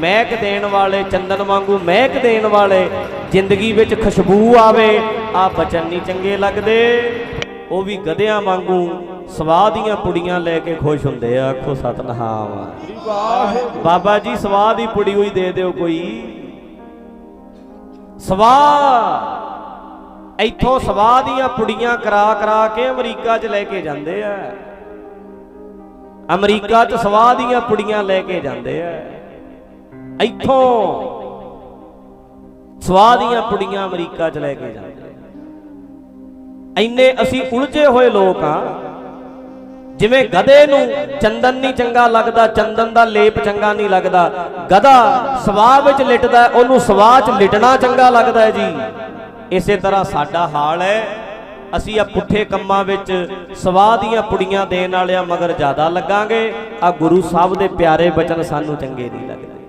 ਮਹਿਕ ਦੇਣ ਵਾਲੇ, ਚੰਦਨ ਵਾਂਗੂ ਮਹਿਕ ਦੇਣ ਵਾਲੇ, ਜ਼ਿੰਦਗੀ ਵਿੱਚ ਖੁਸ਼ਬੂ ਆਵੇ ਆ ਬਚਨ ਨਹੀਂ ਚੰਗੇ ਲੱਗਦੇ। ਉਹ ਵੀ ਗਧਿਆਂ ਵਾਂਗੂ, ਸਵਾਹ ਦੀਆਂ ਪੁੜੀਆਂ ਲੈ ਕੇ ਖੁਸ਼ ਹੁੰਦੇ ਆ, ਆਖੋ ਸਤਨਾਮ। ਬਾਬਾ ਜੀ, ਸਵਾਹ ਦੀ ਪੁੜੀ ਹੋਈ ਦੇ ਦਿਓ ਕੋਈ। ਸਵਾਹ! ਇੱਥੋਂ ਸਵਾਹ ਦੀਆਂ ਪੁੜੀਆਂ ਕਰਾ ਕਰਾ ਕੇ ਅਮਰੀਕਾ 'ਚ ਲੈ ਕੇ ਜਾਂਦੇ ਆ। ਅਮਰੀਕਾ 'ਚ ਸਵਾਹ ਦੀਆਂ ਪੁੜੀਆਂ ਲੈ ਕੇ ਜਾਂਦੇ ਆ। ਇੱਥੋਂ ਸਵਾਹ ਦੀਆਂ ਪੁੜੀਆਂ ਅਮਰੀਕਾ 'ਚ ਲੈ ਕੇ ਜਾਂਦੇ ਆ ਇੰਨੇ ਅਸੀਂ ਉਲਝੇ ਹੋਏ ਲੋਕ ਆ ਜਿਵੇਂ ਗਧੇ ਨੂੰ ਚੰਦਨ ਨਹੀਂ ਚੰਗਾ ਲੱਗਦਾ, ਚੰਦਨ ਦਾ ਲੇਪ ਚੰਗਾ ਨਹੀਂ ਲੱਗਦਾ। ਗਧਾ ਸਵਾਹ ਵਿੱਚ ਲਿਟਦਾ ਉਹਨੂੰ ਸਵਾਹ 'ਚ ਲਿਟਣਾ ਚੰਗਾ ਲੱਗਦਾ ਹੈ ਜੀ। ਇਸੇ ਤਰ੍ਹਾਂ ਸਾਡਾ ਹਾਲ ਹੈ। ਅਸੀਂ ਆ ਪੁੱਠੇ ਕੰਮਾਂ ਵਿੱਚ ਸਵਾਹ ਦੀਆਂ ਪੁੜੀਆਂ ਦੇਣ ਵਾਲਿਆਂ ਮਗਰ ਜ਼ਿਆਦਾ ਲੱਗਾਂਗੇ। ਆ ਗੁਰੂ ਸਾਹਿਬ ਦੇ ਪਿਆਰੇ ਬਚਨ ਸਾਨੂੰ ਚੰਗੇ ਨਹੀਂ ਲੱਗਦੇ।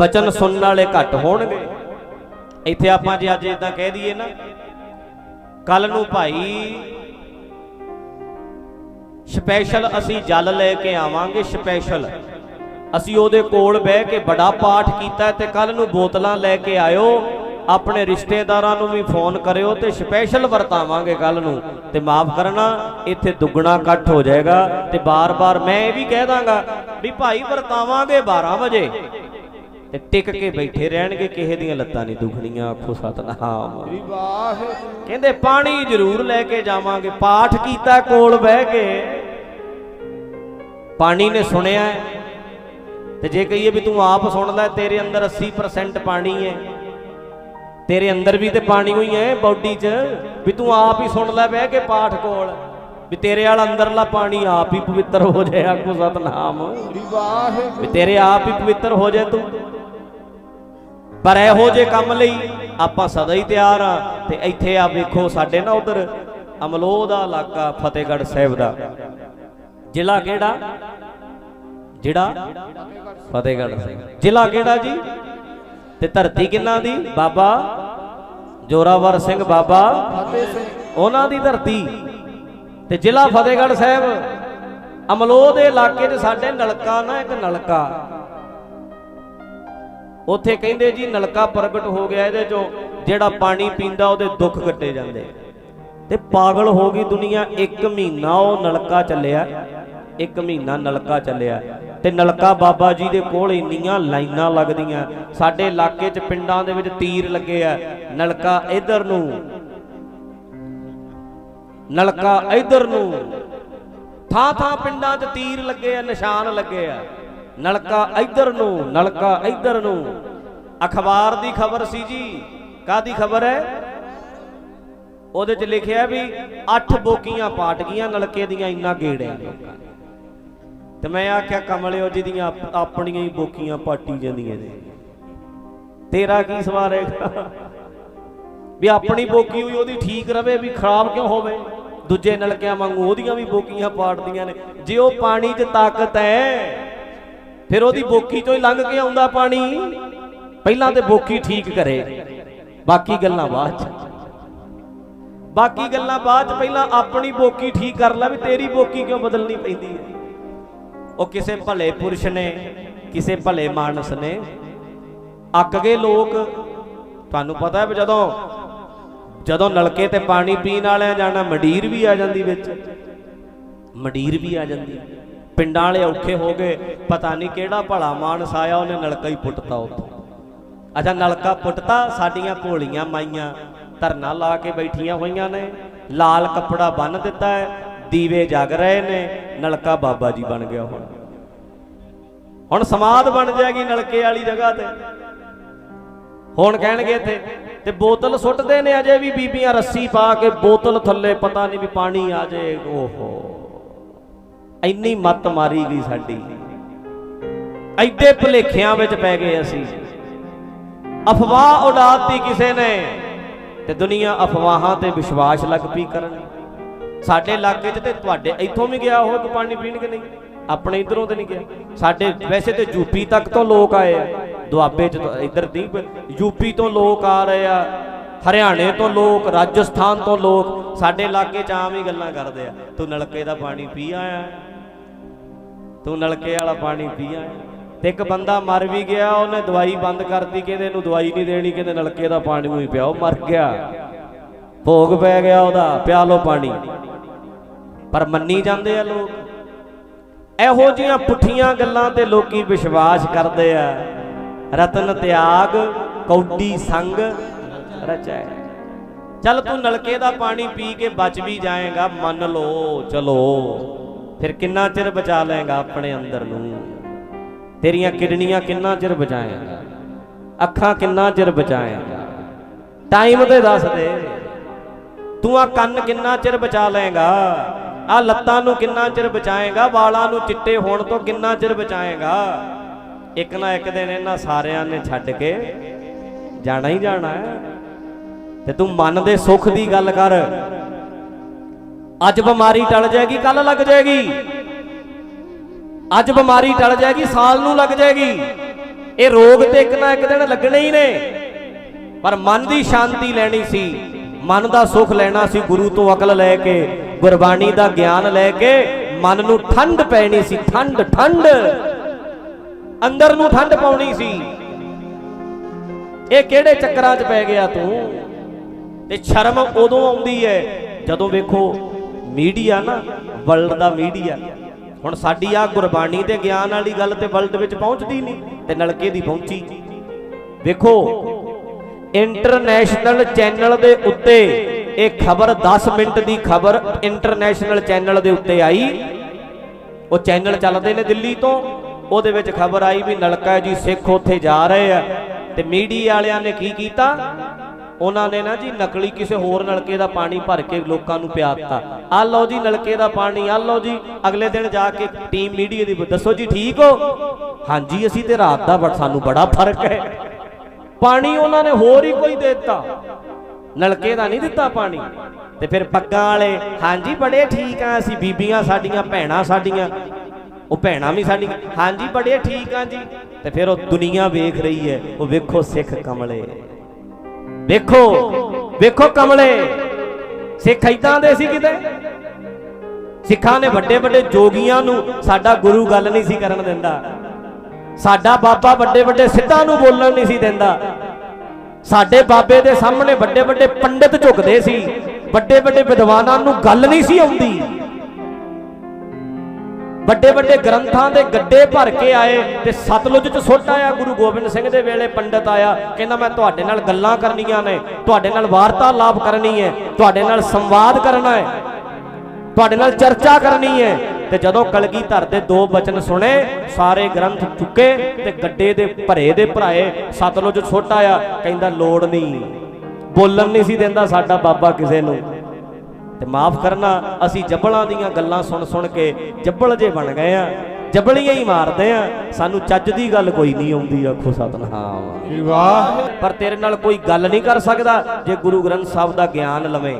ਬਚਨ ਸੁਣਨ ਵਾਲੇ ਘੱਟ ਹੋਣਗੇ। ਇੱਥੇ ਆਪਾਂ ਜੇ ਅੱਜ ਇਦਾਂ ਕਹਿ ਦਈਏ ਨਾ ਕੱਲ ਨੂੰ ਭਾਈ ਸਪੈਸ਼ਲ ਅਸੀਂ ਜਲ ਲੈ ਕੇ ਆਵਾਂਗੇ ਸਪੈਸ਼ਲ ਅਸੀਂ ਉਹਦੇ ਕੋਲ ਬਹਿ ਕੇ ਬੜਾ ਪਾਠ ਕੀਤਾ ਤੇ ਕੱਲ ਨੂੰ ਬੋਤਲਾਂ ਲੈ ਕੇ ਆਇਓ, ਆਪਣੇ ਰਿਸ਼ਤੇਦਾਰਾਂ ਨੂੰ ਵੀ ਫੋਨ ਕਰਿਓ ਤੇ ਸਪੈਸ਼ਲ ਵਰਤਾਵਾਂਗੇ ਕੱਲ ਨੂੰ। ਤੇ ਮਾਫ ਕਰਨਾ, ਇੱਥੇ ਦੁੱਗਣਾ ਇਕੱਠ ਹੋ ਜਾਏਗਾ ਤੇ ਬਾਰ-ਬਾਰ ਮੈਂ ਇਹ ਵੀ ਕਹਿ ਦਾਂਗਾ ਵੀ ਭਾਈ ਵਰਤਾਵਾਂਗੇ 12 ਵਜੇ। ਤੇ ਟਿਕ ਕੇ ਬੈਠੇ ਰਹਿਣਗੇ ਕਿਸੇ ਦੀਆਂ ਲੱਤਾਂ ਨਹੀਂ ਦੁਖਣੀਆਂ। ਆਖੋ ਸਤਨਾਮ। ਕਹਿੰਦੇ ਪਾਣੀ ਜ਼ਰੂਰ ਲੈ ਕੇ ਜਾਵਾਂਗੇ। ਪਾਠ ਕੀਤਾ ਕੋਲ ਬਹਿ ਕੇ। ਪਾਣੀ ਨੇ ਸੁਣਿਆ। ਤੇ ਜੇ ਕਹੀਏ ਵੀ ਤੂੰ ਆਪ ਸੁਣ ਲੈ ਤੇਰੇ ਅੰਦਰ 80% ਪਾਣੀ ਹੈ। ਤੇਰੇ ਅੰਦਰ ਵੀ ਤੇ ਪਾਣੀ ਹੋਈ ਹੈ ਬਾਡੀ 'ਚ। ਵੀ ਤੂੰ ਆਪ ਹੀ ਸੁਣ ਲੈ ਬਹਿ ਕੇ ਪਾਠ ਕੋਲ। ਵੀ ਤੇਰੇ ਵਾਲਾ ਅੰਦਰਲਾ ਪਾਣੀ ਆਪ ਹੀ ਪਵਿੱਤਰ ਹੋ ਜਾਏ। ਆਖੋ ਸਤਨਾਮ। ਵੀ ਤੇਰੇ ਆਪ ਹੀ ਪਵਿੱਤਰ ਹੋ ਜਾਏ ਤੂੰ। ਪਰ ਇਹੋ ਜੇ ਕੰਮ ਲਈ ਆਪਾਂ ਸਦਾ ਹੀ ਤਿਆਰ ਆ ਤੇ ਇੱਥੇ ਆ ਵੇਖੋ ਸਾਡੇ ਨਾ ਉਧਰ ਅਮਲੋਹ ਦਾ ਇਲਾਕਾ, ਫਤਿਹਗੜ੍ਹ ਸਾਹਿਬ ਦਾ। ਜ਼ਿਲ੍ਹਾ ਕਿਹੜਾ? ਜਿਹੜਾ? ਫਤਿਹਗੜ੍ਹ ਜ਼ਿਲ੍ਹਾ ਕਿਹੜਾ ਜੀ? ਤੇ ਧਰਤੀ ਕਿੰਨਾ ਦੀ? ਬਾਬਾ ਜੋਰਾਵਰ ਸਿੰਘ ਬਾਬਾ। ਉਹਨਾਂ ਦੀ ਧਰਤੀ। ਤੇ ਜ਼ਿਲ੍ਹਾ ਫਤਿਹਗੜ੍ਹ ਸਾਹਿਬ, ਅਮਲੋਹ ਦੇ ਇਲਾਕੇ 'ਚ ਸਾਡੇ ਨਲਕਾ ਨਾ ਇੱਕ ਨਲਕਾ। ਉੱਥੇ ਕਹਿੰਦੇ ਜੀ ਨਲਕਾ ਪ੍ਰਗਟ ਹੋ ਗਿਆ ਇਹਦੇ ਚੋਂ, ਜਿਹੜਾ ਪਾਣੀ ਪੀਂਦਾ ਉਹਦੇ ਦੁੱਖ ਕੱਟੇ ਜਾਂਦੇ। ਤੇ ਪਾਗਲ ਹੋ ਗਈ ਦੁਨੀਆ 1 ਮਹੀਨਾ ਉਹ ਨਲਕਾ ਚੱਲਿਆ 1 ਮਹੀਨਾ ਨਲਕਾ ਚੱਲਿਆ। ਤੇ ਨਲਕਾ ਬਾਬਾ ਜੀ ਦੇ ਕੋਲ ਇੰਨੀਆਂ ਲਾਈਨਾਂ ਲੱਗਦੀਆਂ, ਸਾਡੇ ਇਲਾਕੇ 'ਚ ਪਿੰਡਾਂ ਦੇ ਵਿੱਚ ਤੀਰ ਲੱਗੇ ਆ, ਨਲਕਾ ਇਧਰ ਨੂੰ, ਨਲਕਾ ਇਧਰ ਨੂੰ। ਥਾਂ ਥਾਂ ਪਿੰਡਾਂ 'ਚ ਤੀਰ ਲੱਗੇ ਆ, ਨਿਸ਼ਾਨ ਲੱਗੇ ਆ। ਨਲਕਾ ਇੱਧਰ ਨੂੰ, ਨਲਕਾ ਇੱਧਰ ਨੂੰ। ਅਖਬਾਰ ਦੀ ਖਬਰ ਸੀ ਜੀ। ਕਾਦੀ ਖਬਰ ਹੈ? ਉਹਦੇ 'ਚ ਲਿਖਿਆ ਵੀ 8 ਬੋਕੀਆਂ ਪਾਟ ਗਈਆਂ ਨਲਕੇ ਦੀਆਂ ਇੰਨਾ ਗੇੜ ਲੋਕਾਂ ਨੇ। ਤੇ ਮੈਂ ਆਖਿਆ, ਕਮਲਿਓ ਜਿਹਦੀਆਂ ਆਪ- ਆਪਣੀਆਂ ਹੀ ਬੋਕੀਆਂ ਪਾਟੀ ਜਾਂਦੀਆਂ ਨੇ। ਤੇਰਾ ਕੀ ਸਵਾਲ ਹੈਗਾ ਵੀ ਆਪਣੀ ਬੋਕੀ ਹੋਈ ਉਹਦੀ ਠੀਕ ਰਵੇ ਵੀ ਖਰਾਬ ਕਿਉਂ ਹੋਵੇ? ਦੂਜੇ ਨਲਕਿਆਂ ਵਾਂਗੂ ਉਹਦੀਆਂ ਵੀ ਬੋਕੀਆਂ ਪਾਟਦੀਆਂ ਨੇ। ਜੇ ਉਹ ਪਾਣੀ 'ਚ ਤਾਕਤ ਹੈ ਫਿਰ ਉਹਦੀ ਬੋਕੀ ਤੋਂ ਹੀ ਲੰਘ ਕੇ ਆਉਂਦਾ ਪਾਣੀ। ਪਹਿਲਾਂ ਤੇ ਬੋਕੀ ਠੀਕ ਕਰੇ, ਬਾਕੀ ਗੱਲਾਂ ਬਾਅਦ 'ਚ। ਬਾਕੀ ਗੱਲਾਂ ਬਾਅਦ 'ਚ ਪਹਿਲਾਂ ਆਪਣੀ ਬੋਕੀ ਠੀਕ ਕਰ ਲੈ ਵੀ ਤੇਰੀ ਬੋਕੀ ਕਿਉਂ ਬਦਲਣੀ ਪੈਂਦੀ ਹੈ। ਉਹ ਕਿਸੇ ਭਲੇ ਪੁਰਸ਼ ਨੇ, ਕਿਸੇ ਭਲੇ ਮਾਨਸ ਨੇ, ਅੱਕ ਗਏ ਲੋਕ। ਤੁਹਾਨੂੰ ਪਤਾ ਹੈ ਵੀ ਜਦੋਂ ਜਦੋਂ ਨਲਕੇ ਤੇ ਪਾਣੀ ਪੀਣ ਵਾਲਿਆਂ ਜਾਣਾ, ਮੰਡੀਰ ਵੀ ਆ ਜਾਂਦੀ ਵਿੱਚ। ਮੰਡੀਰ ਵੀ ਆ ਜਾਂਦੀ। ਪਿੰਡਾਂ ਵਾਲੇ ਔਖੇ ਹੋ ਗਏ, ਪਤਾ ਨਹੀਂ ਕਿਹੜਾ ਭਲਾ ਮਾਨਸ ਆਇਆ, ਉਹਨੇ ਨਲਕਾ ਹੀ ਪੁੱਟਤਾ ਉੱਥੇ। ਅੱਛਾ, ਨਲਕਾ ਪੁੱਟਤਾ, ਸਾਡੀਆਂ ਭੋਲੀਆਂ ਮਾਈਆਂ, ਧਰਨਾ ਲਾ ਕੇ ਬੈਠੀਆਂ ਹੋਈਆਂ ਨੇ, ਲਾਲ ਕੱਪੜਾ ਬੰਨ ਦਿੱਤਾ ਹੈ, ਦੀਵੇ ਜਗ ਰਹੇ ਨੇ, ਨਲਕਾ ਬਾਬਾ ਜੀ ਬਣ ਗਿਆ ਹੁਣ। ਹੁਣ ਸਮਾਦ ਬਣ ਜਾਏਗੀ ਨਲਕੇ ਵਾਲੀ ਜਗ੍ਹਾ ਤੇ। ਹੁਣ ਕਹਿਣਗੇ ਇੱਥੇ, ਤੇ ਬੋਤਲ ਸੁੱਟਦੇ ਨੇ ਅਜੇ ਵੀ ਬੀਬੀਆਂ ਰੱਸੀ ਪਾ ਕੇ, ਬੋਤਲ ਥੱਲੇ ਪਤਾ ਨਹੀਂ ਵੀ ਪਾਣੀ ਆ ਜਾਏ, ਓਹੋ। ਇੰਨੀ ਮੱਤ ਮਾਰੀ ਗਈ ਸਾਡੀ। ਐਡੇ ਭੁਲੇਖਿਆਂ ਵਿੱਚ ਪੈ ਗਏ ਅਸੀਂ। ਅਫਵਾਹ ਉਡਾਤੀ ਕਿਸੇ ਨੇ ਤੇ ਦੁਨੀਆ ਅਫਵਾਹਾਂ ਤੇ ਵਿਸ਼ਵਾਸ ਲੱਗ ਪਈ ਕਰਨ। ਸਾਡੇ ਇਲਾਕੇ 'ਚ ਤੇ ਤੁਹਾਡੇ ਇੱਥੋਂ ਵੀ ਗਿਆ ਹੋਵੇ ਪਾਣੀ ਪੀਣ ਕਿ ਨਹੀਂ? ਆਪਣੇ ਇਧਰੋਂ ਤੇ ਨਹੀਂ ਗਿਆ। ਸਾਡੇ ਵੈਸੇ ਤੇ ਯੂਪੀ ਤੱਕ ਤੋਂ ਲੋਕ ਆਏ ਆ। ਦੁਆਬੇ 'ਚ ਤਾਂ ਇੱਧਰ ਨਹੀਂ ਯੂਪੀ ਤੋਂ ਲੋਕ ਆ ਰਹੇ ਆ। ਹਰਿਆਣੇ ਤੋਂ ਲੋਕ, ਰਾਜਸਥਾਨ ਤੋਂ ਲੋਕ, ਸਾਡੇ ਇਲਾਕੇ 'ਚ ਆਮ ਹੀ ਗੱਲਾਂ ਕਰਦੇ ਆ। ਤੂੰ ਨਲਕੇ ਦਾ ਪਾਣੀ ਪੀ ਆਇਆ। ਤੂੰ ਨਲਕੇ ਵਾਲਾ ਪਾਣੀ ਪੀਆ। ਤੇ ਇੱਕ ਬੰਦਾ ਮਰ ਵੀ ਗਿਆ, ਉਹਨੇ ਦਵਾਈ ਬੰਦ ਕਰਤੀ, ਕਹਿੰਦੇ ਇਹਨੂੰ ਦਵਾਈ ਨਹੀਂ ਦੇਣੀ, ਕਹਿੰਦੇ ਨਲਕੇ ਦਾ ਪਾਣੀ ਹੀ ਪਿਆ, ਉਹ ਮਰ ਗਿਆ। ਭੋਗ ਪੈ ਗਿਆ ਉਹਦਾ ਪਿਆ ਲੋ ਪਾਣੀ। ਪਰ ਮੰਨੀ ਜਾਂਦੇ ਆ ਲੋਕ। ਇਹੋ ਜੀਆਂ ਪੁੱਠੀਆਂ ਗੱਲਾਂ ਤੇ ਲੋਕੀ ਵਿਸ਼ਵਾਸ ਕਰਦੇ ਆ। ਰਤਨ ਤਿਆਗ, ਕੌਡੀ ਸੰਗ, ਰਚੈ। ਚੱਲ ਤੂੰ ਨਲਕੇ ਦਾ ਪਾਣੀ ਪੀ ਕੇ ਬਚ ਵੀ ਜਾਏਗਾ, ਮੰਨ ਲਓ, ਚਲੋ। ਫਿਰ ਕਿੰਨਾ ਚਿਰ ਬਚਾ ਲਏਗਾ ਆਪਣੇ ਅੰਦਰ ਨੂੰ? ਤੇਰੀਆਂ ਕਿਡਨੀਆਂ ਕਿੰਨਾ ਚਿਰ ਬਚਾਏਗਾ? ਅੱਖਾਂ ਕਿੰਨਾ ਚਿਰ ਬਚਾਏਗਾ? ਟਾਈਮ ਤੇ ਦੱਸ ਦੇ। ਤੂੰ ਆ ਕੰਨ ਕਿੰਨਾ ਚਿਰ ਬਚਾ ਲਏਗਾ? ਆ ਲੱਤਾਂ ਨੂੰ ਕਿੰਨਾ ਚਿਰ ਬਚਾਏਗਾ? ਵਾਲਾਂ ਨੂੰ ਚਿੱਟੇ ਹੋਣ ਤੋਂ ਕਿੰਨਾ ਚਿਰ ਬਚਾਏਗਾ? ਇੱਕ ਨਾ ਇੱਕ ਦਿਨ ਇਹਨਾਂ ਸਾਰਿਆਂ ਨੇ ਛੱਡ ਕੇ ਜਾਣਾ ਹੀ ਜਾਣਾ ਹੈ। ਤੇ ਤੂੰ ਮਨ ਦੇ ਸੁੱਖ ਦੀ ਗੱਲ ਕਰ। ਅੱਜ ਬਿਮਾਰੀ ਟਲ ਜਾਏਗੀ ਕੱਲ ਲੱਗ ਜਾਏਗੀ। ਅੱਜ ਬਿਮਾਰੀ ਟਲ ਜਾਏਗੀ, ਸਾਲ ਨੂੰ ਲੱਗ ਜਾਏਗੀ। ਇਹ ਰੋਗ ਤੇ ਇੱਕ ਨਾ ਇੱਕ ਦਿਨ ਲੱਗਣੇ ਹੀ ਨੇ। ਪਰ ਮਨ ਦੀ ਸ਼ਾਂਤੀ ਲੈਣੀ ਸੀ। ਮਨ ਦਾ ਸੁੱਖ ਲੈਣਾ ਸੀ ਗੁਰੂ ਤੋਂ ਅਕਲ ਲੈ ਕੇ, ਗੁਰਬਾਣੀ ਦਾ ਗਿਆਨ ਲੈ ਕੇ। ਮਨ ਨੂੰ ਠੰਡ ਪੈਣੀ ਸੀ, ਠੰਡ ਠੰਡ। ਅੰਦਰ ਨੂੰ ਠੰਡ ਪਾਉਣੀ ਸੀ। ਇਹ ਕਿਹੜੇ ਚੱਕਰਾਂ 'ਚ ਪੈ ਗਿਆ ਤੂੰ? ਤੇ ਸ਼ਰਮ ਉਦੋਂ ਆਉਂਦੀ ਹੈ ਜਦੋਂ ਵੇਖੋ ਮੀਡੀਆ ਨਾ, ਵਰਲਡ ਦਾ ਮੀਡੀਆ। ਹੁਣ ਸਾਡੀ ਆ ਗੁਰਬਾਣੀ ਤੇ ਗਿਆਨ ਵਾਲੀ ਗੱਲ ਤੇ ਵਰਲਡ ਵਿੱਚ ਪਹੁੰਚਦੀ ਨਹੀਂ, ਤੇ ਨਲਕੇ ਦੀ ਪਹੁੰਚੀ। ਵੇਖੋ, ਇੰਟਰਨੈਸ਼ਨਲ ਚੈਨਲ ਦੇ ਉੱਤੇ ਇਹ ਖਬਰ 10 ਮਿੰਟ ਦੀ ਖਬਰ ਇੰਟਰਨੈਸ਼ਨਲ ਚੈਨਲ ਦੇ ਉੱਤੇ ਆਈ। ਉਹ ਚੈਨਲ ਚੱਲਦੇ ਨੇ ਦਿੱਲੀ ਤੋਂ। ਉਹਦੇ ਵਿੱਚ ਖਬਰ ਆਈ ਵੀ ਨਲਕਾ ਜੀ ਸਿੱਖ ਉੱਥੇ ਜਾ ਰਹੇ ਆ। ਤੇ ਮੀਡੀਆ ਵਾਲਿਆਂ ਨੇ ਕੀ ਕੀਤਾ? ਉਹਨਾਂ ਨੇ ਨਾ ਜੀ ਨਕਲੀ ਕਿਸੇ ਹੋਰ ਨਲਕੇ ਦਾ ਪਾਣੀ ਭਰ ਕੇ ਲੋਕਾਂ ਨੂੰ ਪਿਆਤਾ ਆ ਲਓ ਜੀ ਨਲਕੇ ਦਾ ਪਾਣੀ ਆ ਲਓ ਜੀ, ਅਗਲੇ ਦਿਨ ਜਾ ਕੇ ਟੀਮ ਮੀਡੀਆ ਦੀ ਦੱਸੋ ਜੀ ਠੀਕ ਹੋ? ਹਾਂਜੀ, ਅਸੀਂ ਤੇ ਰਾਤ ਦਾ ਬਟ ਸਾਨੂੰ ਬੜਾ ਫ਼ਰਕ ਹੈ। ਪਾਣੀ ਉਹਨਾਂ ਨੇ ਹੋਰ ਹੀ ਕੋਈ ਦੇ ਦਿੱਤਾ। ਨਲਕੇ ਦਾ ਨਹੀਂ ਦਿੱਤਾ ਪਾਣੀ। ਤੇ ਫਿਰ ਪੱਗਾਂ ਵਾਲੇ, ਹਾਂਜੀ, ਬੜੇ ਠੀਕ ਆ, ਅਸੀਂ ਬੀਬੀਆਂ ਸਾਡੀਆਂ, ਭੈਣਾਂ ਸਾਡੀਆਂ, ਉਹ ਭੈਣਾਂ ਵੀ ਸਾਡੀਆਂ, ਹਾਂਜੀ, ਬੜੇ ਠੀਕ ਆ ਜੀ। ਤੇ ਫਿਰ ਉਹ ਦੁਨੀਆ ਵੇਖ ਰਹੀ ਹੈ, ਉਹ ਵੇਖੋ ਸਿੱਖ ਕਮਲੇ। ਵੇਖੋ ਵੇਖੋ ਕਮਲੇ। ਸਿੱਖ ਇਦਾਂ ਦੇ ਸੀ ਕਿਤੇ? ਸਿੱਖਾਂ ਨੇ ਵੱਡੇ ਵੱਡੇ ਜੋਗੀਆਂ ਨੂੰ ਸਾਡਾ ਗੁਰੂ ਗੱਲ ਨਹੀਂ ਸੀ ਕਰਨ ਦਿੰਦਾ। ਸਾਡਾ ਬਾਬਾ ਵੱਡੇ ਵੱਡੇ ਸਿੱਧਾਂ ਨੂੰ ਬੋਲਣ ਨਹੀਂ ਸੀ ਦਿੰਦਾ। ਸਾਡੇ ਬਾਬੇ ਦੇ ਸਾਹਮਣੇ ਵੱਡੇ ਵੱਡੇ ਪੰਡਿਤ ਝੁਕਦੇ ਸੀ। ਵੱਡੇ ਵੱਡੇ ਵਿਦਵਾਨਾਂ ਨੂੰ ਗੱਲ ਨਹੀਂ ਸੀ ਆਉਂਦੀ। ਵੱਡੇ ਵੱਡੇ ਗ੍ਰੰਥਾਂ ਦੇ ਗੱਡੇ ਭਰ ਕੇ ਆਏ ਤੇ ਸਤਲੁਜ ਚ ਸੁੱਟ ਆਇਆ। ਗੁਰੂ ਗੋਬਿੰਦ ਸਿੰਘ ਦੇ ਵੇਲੇ ਪੰਡਿਤ ਆਇਆ, ਕਹਿੰਦਾ, ਮੈਂ ਤੁਹਾਡੇ ਨਾਲ ਗੱਲਾਂ ਕਰਨੀਆਂ ਨੇ, ਤੁਹਾਡੇ ਨਾਲ ਵਾਰਤਾਲਾਪ ਕਰਨੀ ਹੈ, ਤੁਹਾਡੇ ਨਾਲ ਸੰਵਾਦ ਕਰਨਾ ਹੈ, ਤੁਹਾਡੇ ਨਾਲ ਚਰਚਾ ਕਰਨੀ ਹੈ। ਤੇ ਜਦੋਂ ਕਲਗੀਧਰ ਦੇ ਦੋ ਬਚਨ ਸੁਣੇ, ਸਾਰੇ ਗ੍ਰੰਥ ਚੁੱਕੇ ਤੇ ਗੱਡੇ ਦੇ ਭਰੇ ਦੇ ਭਰਾਏ, ਸਤਲੁਜ ਸੁੱਟ ਆਇਆ, ਕਹਿੰਦਾ, ਲੋੜ ਨਹੀਂ, ਬੋਲਣ ਨਹੀਂ ਸੀ ਦਿੰਦਾ ਸਾਡਾ ਬਾਬਾ ਕਿਸੇ ਨੂੰ। ਤੇ ਮਾਫ ਕਰਨਾ ਅਸੀਂ ਜੱਬਲਾਂ ਦੀਆਂ ਗੱਲਾਂ ਸੁਣ ਸੁਣ ਕੇ ਜੱਬਲ ਜੇ ਬਣ ਗਏ ਆ ਜੱਬਲੀਆਂ ਹੀ ਮਾਰਦੇ ਆ ਸਾਨੂੰ ਚੱਜ ਦੀ ਗੱਲ ਕੋਈ ਨਹੀਂ ਆਉਂਦੀ ਆਖੋ ਸਤਨਾਮ। ਵਾਹ ਪਰ ਤੇਰੇ ਨਾਲ ਕੋਈ ਗੱਲ ਨਹੀਂ ਕਰ ਸਕਦਾ ਜੇ ਗੁਰੂ ਗ੍ਰੰਥ ਸਾਹਿਬ ਦਾ ਗਿਆਨ ਲਵੇਂ।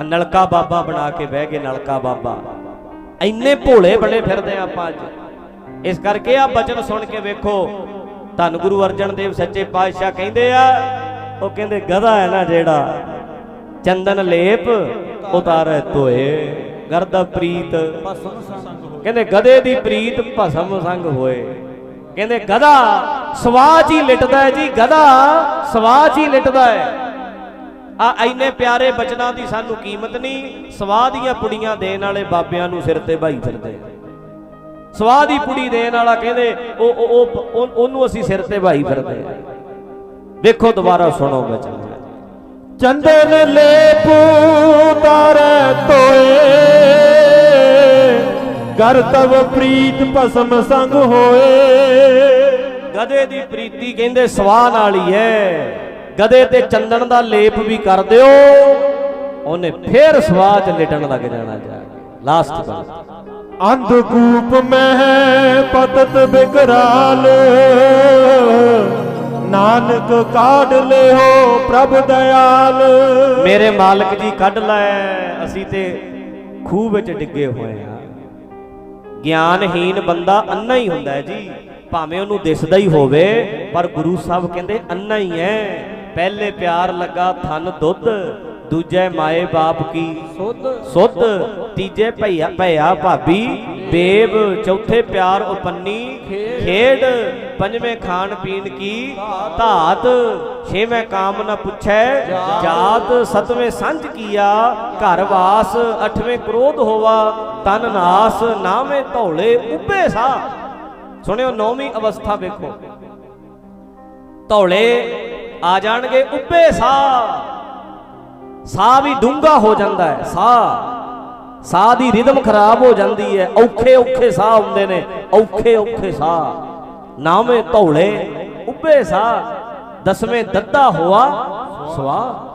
ਆ ਨਲਕਾ ਬਾਬਾ ਬਣਾ ਕੇ ਬਹਿ ਗਏ ਨਲਕਾ ਬਾਬਾ। ਇੰਨੇ ਭੋਲੇ ਬਣੇ ਫਿਰਦੇ ਆ ਆਪਾਂ ਅੱਜ। ਇਸ ਕਰਕੇ ਆ ਬਚਨ ਸੁਣ ਕੇ ਵੇਖੋ ਧੰਨ ਗੁਰੂ ਅਰਜਨ ਦੇਵ ਸੱਚੇ ਪਾਤਸ਼ਾਹ ਕਹਿੰਦੇ ਆ ਉਹ ਕਹਿੰਦੇ ਗਧਾ ਹੈ ਨਾ ਜਿਹੜਾ ਚੰਦਨ ਲੇਪ ਉਤਾਰੇ ਧੋਏ ਗਰਦਾ ਪ੍ਰੀਤ ਕਹਿੰਦੇ ਗਧੇ ਦੀ ਪ੍ਰੀਤ ਭਸਮ ਸੰਗ ਹੋਏ। ਕਹਿੰਦੇ ਗਧਾ ਸਵਾਚ ਹੀ ਲਿਟਦਾ ਹੈ ਜੀ, ਗਧਾ ਸਵਾਹ ਚ ਹੀ ਲਿਟਦਾ ਹੈ। ਆ ਐਨੇ ਪਿਆਰੇ ਬਚਨਾਂ ਦੀ ਸਾਨੂੰ ਕੀਮਤ ਨਹੀਂ, ਸਵਾਹ ਦੀਆਂ ਪੁੜੀਆਂ ਦੇਣ ਵਾਲੇ ਬਾਬਿਆਂ ਨੂੰ ਸਿਰ ਤੇ ਭਾਈ ਫਿਰਦੇ ਸਵਾਹ ਦੀ ਪੁੜੀ ਦੇਣ ਵਾਲਾ ਕਹਿੰਦੇ, ਉਹ ਉਹ ਉਹ- ਉਹਨੂੰ ਅਸੀਂ ਸਿਰ ਤੇ ਭਾਈ ਫਿਰਦੇ ਵੇਖੋ ਦੁਬਾਰਾ ਸੁਣੋ ਬਚਨ। ਚੰਦਨ ਲੇਪ ਤਾਰੇ ਤੋਏ ਗਰਤਵ ਪ੍ਰੀਤ ਭਸਮ ਸੰਗ ਹੋਏ। ਗਦੇ ਦੀ ਪ੍ਰੀਤੀ ਕਹਿੰਦੇ ਸਵਾਹ ਨਾਲ ਹੀ ਹੈ। ਗਧੇ ਤੇ ਚੰਦਨ ਦਾ ਲੇਪ ਵੀ ਕਰ ਦਿਓ। ਉਹਨੇ ਫੇਰ ਸਵਾਹ 'ਚ ਲਿਟਣ ਲੱਗ ਜਾਣਾ ਜਾ ਲਾਸਟ ਗੱਲ ਅੰਧਕੂਪ ਮਹਿ ਪਤਤ ਬਿਕਰਾਲ ਨਾਨਕ ਕਾਢ ਲਿਓ ਪ੍ਰਭ ਦਇਆਲ। ਮੇਰੇ ਮਾਲਕ ਜੀ ਕੱਢ ਲੈ ਅਸੀਂ ਤੇ ਖੂਹ ਵਿੱਚ ਡਿੱਗੇ ਹੋਏ ਆ ਗਿਆਨਹੀਨ ਬੰਦਾ ਅੰਨਾ ਹੀ ਹੁੰਦਾ ਹੈ ਜੀ ਭਾਵੇਂ ਉਹਨੂੰ ਦਿਸਦਾ ਹੀ ਹੋਵੇ ਪਰ ਗੁਰੂ ਸਾਹਿਬ ਕਹਿੰਦੇ ਅੰਨਾ ਹੀ ਹੈ। ਪਹਿਲੇ ਪਿਆਰ ਲੱਗਾ ਥਨ ਦੁੱਧ ਦੂਜੇ ਮਾਏ ਬਾਪ ਕੀ ਸੁਧ। ਸੁੱਧ ਤੀਜੇ ਭਈਆ ਭਈਆ ਭਾਬੀ ਬੇਬ ਚੌਥੇ ਪਿਆਰ ਉਪੰਨੀ, ਖੇਡ ਪੰਜਵੇਂ ਖਾਣ ਪੀਣ ਕੀ, ਧਾਤ ਛੇਵੇਂ ਕਾਮ ਨ ਪੁੱਛੈ, ਜਾਤ ਸਤਵੇਂ ਸੰਜ ਕੀਆ, ਘਰ ਵਾਸ ਅਠਵੇਂ ਕ੍ਰੋਧ ਹੋਵਾ, ਤਨ ਨਾਸ ਨਾਵੇਂ ਧੌਲੇ ਉੱਭੇ ਸਾ। ਸੁਣਿਓ, ਨੌਵੀਂ ਅਵਸਥਾ ਵੇਖੋ। ਧੌਲੇ ਆ ਜਾਣਗੇ, ਉੱਭੇ ਸਾ। ਸਾਹ ਵੀ ਡੂੰਘਾ ਹੋ ਜਾਂਦਾ ਹੈ ਸਾਹ ਸਾਹ ਦੀ ਰਿਦਮ ਖਰਾਬ ਹੋ ਜਾਂਦੀ ਹੈ। ਔਖੇ ਔਖੇ ਸਾਹ ਹੁੰਦੇ ਨੇ। ਔਖੇ ਔਖੇ ਸਾਹ। ਨਾਵੇਂ ਧੌਲੇ ਉੱਬੇ ਸਾਹ। ਦਸਵੇਂ ਦੱਦਾ ਹੋਆ ਸਵਾ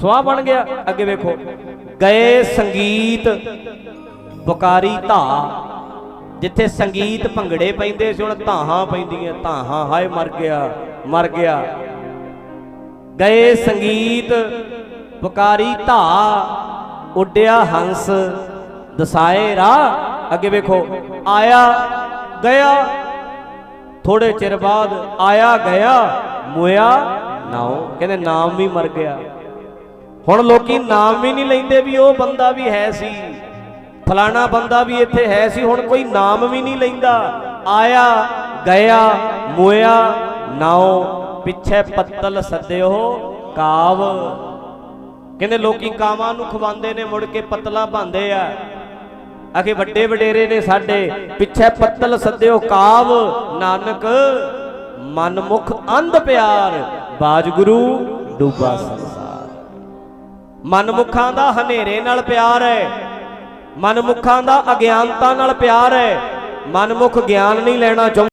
ਸਵਾ ਬਣ ਗਿਆ। ਅੱਗੇ ਵੇਖੋ। ਗਏ ਸੰਗੀਤ ਬੁਕਾਰੀ ਧਾ ਜਿੱਥੇ ਸੰਗੀਤ ਭੰਗੜੇ ਪੈਂਦੇ ਸੀ, ਹੁਣ ਧਾਹਾਂ ਪੈਂਦੀਆਂ। ਧਾਹਾਂ, ਹਾਏ ਮਰ ਗਿਆ ਮਰ ਗਿਆ। ਗਏ ਸੰਗੀਤ ਪੁਕਾਰੀ ਧਾ ਉੱਡਿਆ ਹੰਸ। ਦਸਾਏ ਰਾਹ। ਅੱਗੇ ਵੇਖੋ, ਆਇਆ, ਗਿਆ। ਥੋੜੇ ਚਿਰ ਬਾਅਦ ਆਇਆ, ਗਿਆ, ਮੋਇਆ, ਨਾਉ। ਕਹਿੰਦੇ ਨਾਮ ਵੀ ਮਰ ਗਿਆ। ਹੁਣ ਲੋਕੀ ਨਾਮ ਵੀ ਨਹੀਂ ਲੈਂਦੇ ਵੀ ਉਹ ਬੰਦਾ ਵੀ ਹੈ ਸੀ। ਫਲਾਣਾ ਬੰਦਾ ਵੀ ਇੱਥੇ ਹੈ ਸੀ, ਹੁਣ ਕੋਈ ਨਾਮ ਵੀ ਨਹੀਂ ਲੈਂਦਾ। ਆਇਆ, ਗਿਆ, ਮੋਇਆ, ਨਾਉ। ਪਿੱਛੇ ਪੱਤਲ ਸੱਦਿਓ, ਕਾਵ। ਕਹਿੰਦੇ ਲੋਕੀ ਕਾਵਾਂ ਨੂੰ ਖਵਾਉਂਦੇ ਨੇ, ਮੁੜ ਕੇ ਪਤਲਾ ਭਾਂਦੇ ਆ। ਅਖੇ ਵੱਡੇ ਵਡੇਰੇ ਨੇ ਸਾਡੇ, ਪਿੱਛੇ ਪੱਤਲ ਸੱਦਿਓ ਕਾਵ, ਨਾਨਕ, ਮਨਮੁਖ ਅੰਧ ਪਿਆਰ, ਬਾਜਗੁਰੂ ਡੂਬਾ ਸੰਸਾਰ। ਮਨਮੁਖਾਂ ਦਾ ਹਨੇਰੇ ਨਾਲ ਪਿਆਰ ਹੈ, ਮਨਮੁਖਾਂ ਦਾ ਅਗਿਆਨਤਾ ਨਾਲ ਪਿਆਰ ਹੈ, ਮਨਮੁਖ ਗਿਆਨ ਨਹੀਂ ਲੈਣਾ ਚਾਹੁੰਦੇ।